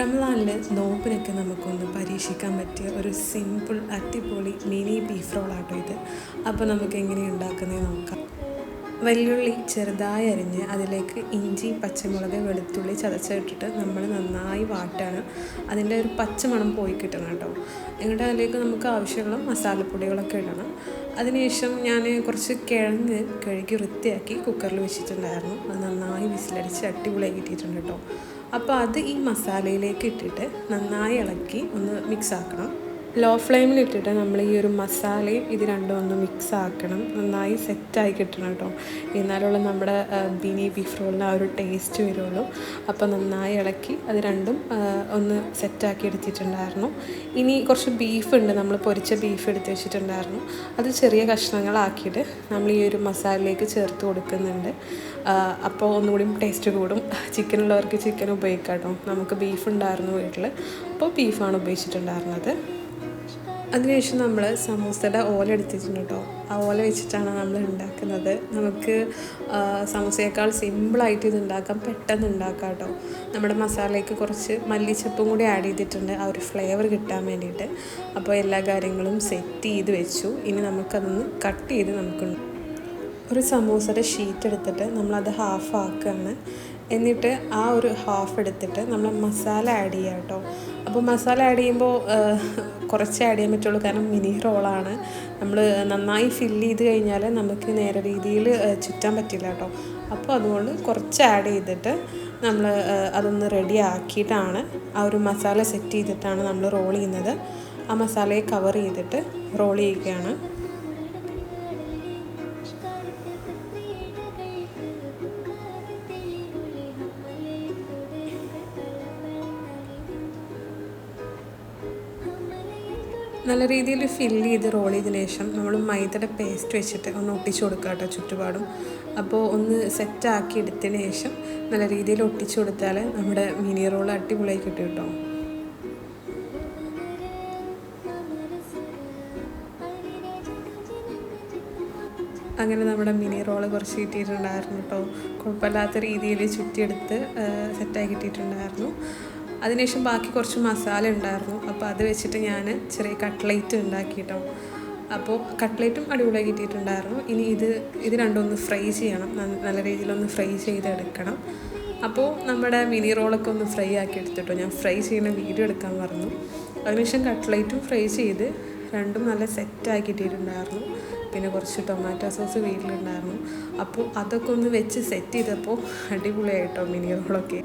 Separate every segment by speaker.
Speaker 1: റംലാനിൽ നോമ്പിനൊക്കെ നമുക്കൊന്ന് പരീക്ഷിക്കാൻ പറ്റിയ ഒരു സിമ്പിൾ അടിപൊളി മിനി ബീഫ് റോളാട്ടോ ഇത്. അപ്പോൾ നമുക്ക് എങ്ങനെ ഉണ്ടാക്കുന്നത് നോക്കാം. വെല്ലുള്ളി ചെറുതായി അരിഞ്ഞ് അതിലേക്ക് ഇഞ്ചി പച്ചമുളക് വെളുത്തുള്ളി ചതച്ചിട്ടിട്ട് നമ്മൾ നന്നായി വാട്ടാണ്. അതിന്റെ ഒരു പച്ചമണം പോയി കിട്ടണം കേട്ടോ. എന്നിട്ട് അതിലേക്ക് നമുക്ക് ആവശ്യമുള്ള മസാലപ്പൊടികളൊക്കെ ഇടണം. അതിനുശേഷം ഞാൻ കുറച്ച് കിഴങ്ങ് കഴുകി വൃത്തിയാക്കി കുക്കറിൽ വെച്ചിട്ടുണ്ടായിരുന്നു. അത് നന്നായി വിസിലടിച്ച് അടിപൊളിയായി കിട്ടിയിട്ടുണ്ട് കേട്ടോ. അപ്പോൾ അത് ഈ മസാലയിലേക്ക് ഇട്ടിട്ട് നന്നായി ഇളക്കി ഒന്ന് മിക്സ് ആക്കണം. ലോ ഫ്ലെയിമിൽ ഇട്ടിട്ട് നമ്മൾ ഈ ഒരു മസാലയും ഇത് രണ്ടും ഒന്ന് മിക്സ് ആക്കണം നന്നായി സെറ്റായി കിട്ടണം കേട്ടോ. എന്നാലുള്ള നമ്മുടെ ബിനി ബീഫ് റോളിന് ആ ഒരു ടേസ്റ്റ് വരുള്ളൂ. അപ്പോൾ നന്നായി ഇളക്കി അത് രണ്ടും ഒന്ന് സെറ്റാക്കി എടുത്തിട്ടുണ്ടായിരുന്നു. ഇനി കുറച്ച് ബീഫ് ഉണ്ട്. നമ്മൾ പൊരിച്ച ബീഫ് എടുത്ത് വെച്ചിട്ടുണ്ടായിരുന്നു. അത് ചെറിയ കഷ്ണങ്ങളാക്കിയിട്ട് നമ്മൾ ഈ ഒരു മസാലയിലേക്ക് ചേർത്ത് കൊടുക്കുന്നുണ്ട്. അപ്പോൾ ഒന്നുകൂടി ടേസ്റ്റ് കൂടും. ചിക്കൻ ഉള്ളവർക്ക് ചിക്കൻ ഉപയോഗിക്കാം കേട്ടോ. നമുക്ക് ബീഫ് ഉണ്ടായിരുന്നു വീട്ടിൽ അപ്പോൾ ബീഫാണ് ഉപയോഗിച്ചിട്ടുണ്ടായിരുന്നത്. അതിനുശേഷം നമ്മൾ സമൂസയുടെ ഓല എടുത്തിട്ടുണ്ട് കേട്ടോ. ആ ഓല വെച്ചിട്ടാണ് നമ്മൾ ഉണ്ടാക്കുന്നത് നമുക്ക് സമൂസയേക്കാൾ സിമ്പിളായിട്ട് ഇത് ഉണ്ടാക്കാം പെട്ടെന്ന് ഉണ്ടാക്കാം കേട്ടോ. നമ്മുടെ മസാലയ്ക്ക് കുറച്ച് മല്ലിച്ചപ്പും കൂടി ആഡ് ചെയ്തിട്ടുണ്ട്. ആ ഒരു ഫ്ലേവർ കിട്ടാൻ വേണ്ടിയിട്ട്. അപ്പോൾ എല്ലാ കാര്യങ്ങളും സെറ്റ് ചെയ്ത് വെച്ചു. ഇനി നമുക്കതൊന്ന് കട്ട് ചെയ്ത് നമുക്ക് ഒരു സമൂസയുടെ ഷീറ്റ് എടുത്തിട്ട് നമ്മളത് ഹാഫ് ആക്കുകയാണ് എന്നിട്ട് ആ ഒരു ഹാഫ് എടുത്തിട്ട് നമ്മൾ മസാല ആഡ് ചെയ്യുക കേട്ടോ അപ്പോൾ മസാല ആഡ് ചെയ്യുമ്പോൾ കുറച്ച് ആഡ് ചെയ്യാൻ പറ്റുള്ളൂ. കാരണം മിനി റോളാണ് നമ്മൾ നന്നായി ഫില്ല് ചെയ്ത് കഴിഞ്ഞാൽ നമുക്ക് നേരെ രീതിയിൽ ചുറ്റാൻ പറ്റില്ല കേട്ടോ അപ്പോൾ അതുകൊണ്ട് കുറച്ച് ആഡ് ചെയ്തിട്ട് നമ്മൾ അതൊന്ന് റെഡി ആക്കിയിട്ടാണ് ആ ഒരു മസാല സെറ്റ് ചെയ്തിട്ടാണ് നമ്മൾ റോൾ ചെയ്യുന്നത്. ആ മസാലയെ കവർ ചെയ്തിട്ട് റോൾ ചെയ്യുകയാണ്. നല്ല രീതിയിൽ ഫില്ല് ചെയ്ത് റോൾ ചെയ്തതിന് ശേഷം നമ്മൾ മൈദയുടെ പേസ്റ്റ് വെച്ചിട്ട് ഒന്ന് ഒട്ടിച്ചു കൊടുക്കുക കേട്ടോ ചുറ്റുപാടും. അപ്പോൾ ഒന്ന് സെറ്റാക്കി എടുത്തതിന് ശേഷം നല്ല രീതിയിൽ ഒട്ടിച്ചു കൊടുത്താൽ നമ്മുടെ മിനി റോൾ അടിപൊളിയായി കിട്ടും കേട്ടോ. അങ്ങനെ നമ്മുടെ മിനി റോൾ കുറച്ച് കിട്ടിയിട്ടുണ്ടായിരുന്നു കേട്ടോ. കുഴപ്പമില്ലാത്ത രീതിയിൽ ചുറ്റിയെടുത്ത് സെറ്റായി കിട്ടിയിട്ടുണ്ടായിരുന്നു. അതിനുശേഷം ബാക്കി കുറച്ച് മസാല ഉണ്ടായിരുന്നു. അപ്പോൾ അത് വെച്ചിട്ട് ഞാൻ ചെറിയ കട്ട്ലേറ്റ് ഉണ്ടാക്കിയിട്ടോ അപ്പോൾ കട്ട്ലേറ്റും അടിപൊളിയായി കിട്ടിയിട്ടുണ്ടായിരുന്നു. ഇനി ഇത് ഇത് രണ്ടൊന്ന് ഫ്രൈ ചെയ്യണം. നല്ല രീതിയിലൊന്ന് ഫ്രൈ ചെയ്തെടുക്കണം. അപ്പോൾ നമ്മുടെ മിനി റോളൊക്കെ ഒന്ന് ഫ്രൈ ആക്കി എടുത്തിട്ടോ. ഞാൻ ഫ്രൈ ചെയ്യുന്ന വീഡിയോ എടുക്കാൻ പറഞ്ഞു അതിനുശേഷം കട്ട്ലേറ്റും ഫ്രൈ ചെയ്ത് രണ്ടും നല്ല സെറ്റാക്കി കിട്ടിയിട്ടുണ്ടായിരുന്നു. പിന്നെ കുറച്ച് ടൊമാറ്റോ സോസ് വീട്ടിലുണ്ടായിരുന്നു. അപ്പോൾ അതൊക്കെ ഒന്ന് വെച്ച് സെറ്റ് ചെയ്തപ്പോൾ അടിപൊളിയായിട്ടോ മിനി റോളൊക്കെ.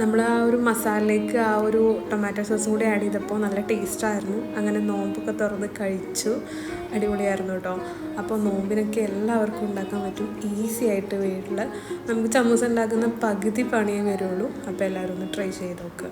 Speaker 1: നമ്മൾ ആ ഒരു മസാലയിലേക്ക് ആ ഒരു ടൊമാറ്റോ സോസും കൂടി ആഡ് ചെയ്തപ്പോൾ നല്ല ടേസ്റ്റായിരുന്നു അങ്ങനെ നോമ്പൊക്കെ തുറന്ന് കഴിച്ചു. അടിപൊളിയായിരുന്നു കേട്ടോ. അപ്പോൾ നോമ്പിനൊക്കെ എല്ലാവർക്കും ഉണ്ടാക്കാൻ പറ്റും. ഈസി ആയിട്ട് വീട്ടിൽ നമുക്ക് ചമ്മൂസ ഉണ്ടാക്കുന്ന പകുതി പണിയേ വരുള്ളൂ. അപ്പോൾ എല്ലാവരും ഒന്ന് ട്രൈ ചെയ്ത് നോക്കുക